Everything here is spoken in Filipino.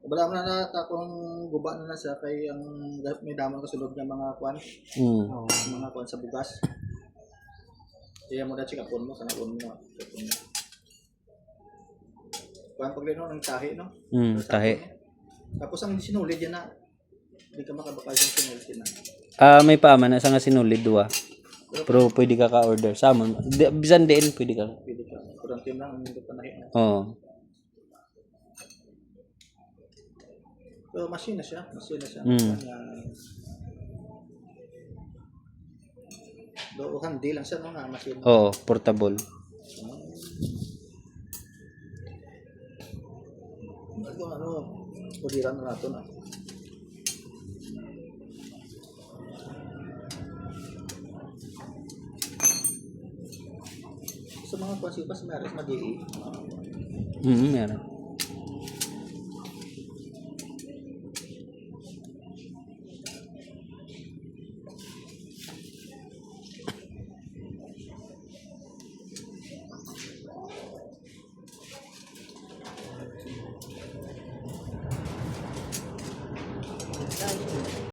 Wala mo na nata kung guba na na siya kay ang may damang kasulog ng mga kwan, Mm. Oo. mga kwan sa bugas. Kaya mo na check upon mo, sana mo na. check upon mo. Kwan pag no, ng tahi, no? Mm, tahi. Tapos ang sinulid yan na, hindi ka makabakal yung sinulid na. Ah, may pama na sa nga sinulid duwa. Pero pwede ka ka-order. Sa. Di- Bisan din pwede ka. Pwede ka. Kurang team lang, hindi ka nahi. Oo. So, machine na siya. Machine na siya. Mm. Uh, do, handi lang siya, no? Nga, machine. Oo, portable. Ano, ano, uliran na natin, ah. Sa mga konsipas, meron mag-i Mm, meron. 시키는 거예요.